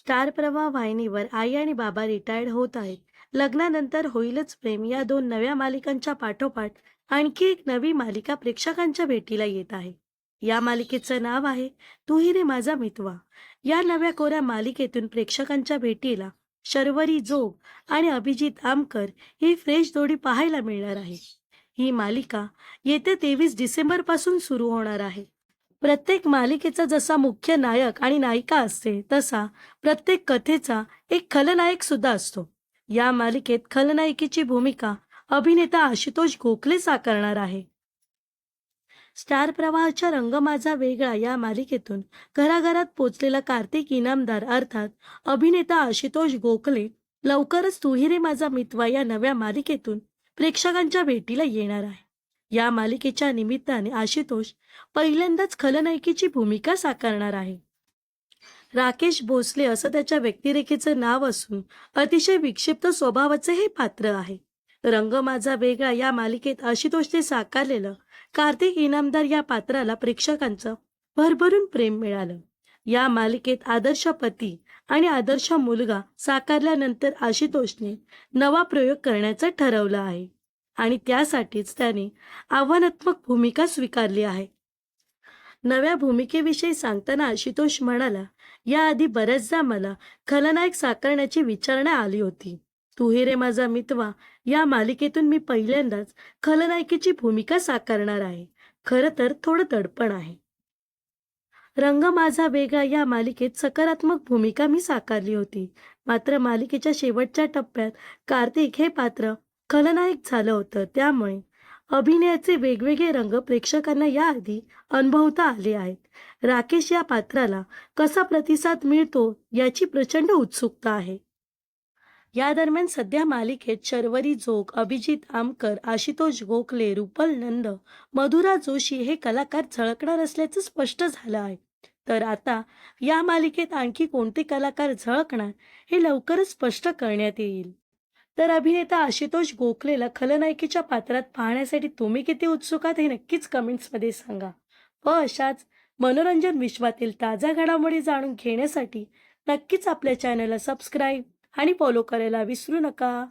Star प्रवाह वाहिनीवर आई आणि बाबा रिटायर्ड होत आहेत. लग्नानंतर होईलच प्रेम. या दोन नव्या मालिकांच्या पाठोपाठ आणखी एक नवी मालिका प्रेक्षकांच्या भेटीला येत आहे. या मालिकेचं नाव आहे तू ही रे माझा मितवा. या नव्या कोऱ्या मालिकेतून प्रेक्षकांच्या भेटीला शर्वरी जोग आणि अभिजित आमकर ही फ्रेश जोडी पाहायला मिळणार आहे. ही मालिका येत्या तेवीस डिसेंबरपासून सुरू होणार आहे. प्रत्येक मालिकेचा जसा मुख्य नायक आणि नायिका असते तसा प्रत्येक कथेचा एक खलनायक सुद्धा असतो. या मालिकेत खलनायिकेची भूमिका अभिनेता आशुतोष गोखले साकारणार आहे. स्टार प्रवाहाच्या रंग माझा वेगळा या मालिकेतून घराघरात पोचलेला कार्तिक इनामदार अर्थात अभिनेता आशुतोष गोखले लवकरच तुहिरे माझा मितवा या नव्या मालिकेतून प्रेक्षकांच्या भेटीला येणार आहे. या मालिकेच्या निमित्ताने आशुतोष पहिल्यांदाच खलनायिकेची भूमिका साकारणार आहे. राकेश भोसले असं त्याच्या व्यक्तिरेखेचं नाव असून अतिशय विक्षिप्त स्वभावाचे हे पात्र आहे. रंग माझा वेगळा या मालिकेत आशुतोषने साकारलेलं कार्तिक इनामदार या पात्राला प्रेक्षकांचं भरभरून प्रेम मिळालं. या मालिकेत आदर्श पती आणि आदर्श मुलगा साकारल्यानंतर आशुतोषने नवा प्रयोग करण्याचं ठरवलं आहे. आणि त्यासाठीच त्याने आव्हानात्मक भूमिका स्वीकारली आहे. नव्या भूमिकेविषयी सांगताना आशुतोष म्हणाला याआधी बऱ्याचदा मला खलनायक साकारण्याची विचारणा आली होती. तू रे माझा मितवा या मालिकेतून मी पहिल्यांदाच खलनायकीची भूमिका साकारणार आहे. खरं तर थोडं दडपण आहे. रंग माझा वेगा या मालिकेत सकारात्मक भूमिका मी साकारली होती. मात्र मालिकेच्या शेवटच्या टप्प्यात कार्तिक हे पात्र खलनायक झालं होतं. त्यामुळे अभिनयाचे वेगवेगळे रंग प्रेक्षकांना याआधी अनुभवता आले आहेत. राकेश या पात्राला कसा प्रतिसाद मिळतो याची प्रचंड उत्सुकता आहे. या दरम्यान सध्या मालिकेत शर्वरी जोग अभिजित आमकर आशुतोष गोखले रुपल नंद मधुरा जोशी हे कलाकार झळकणार असल्याचं स्पष्ट झालं आहे. तर आता या मालिकेत आणखी कोणते कलाकार झळकणार हे लवकरच स्पष्ट करण्यात येईल. तर अभिनेता आशुतोष गोखलेला खलनायकीच्या पात्रात पाहण्यासाठी तुम्ही किती उत्सुक आहात हे नक्कीच कमेंट्समध्ये सांगा. व अशाच मनोरंजन विश्वातील ताज्या घडामोडी जाणून घेण्यासाठी नक्कीच आपल्या चॅनलला सबस्क्राईब आणि फॉलो करायला विसरू नका.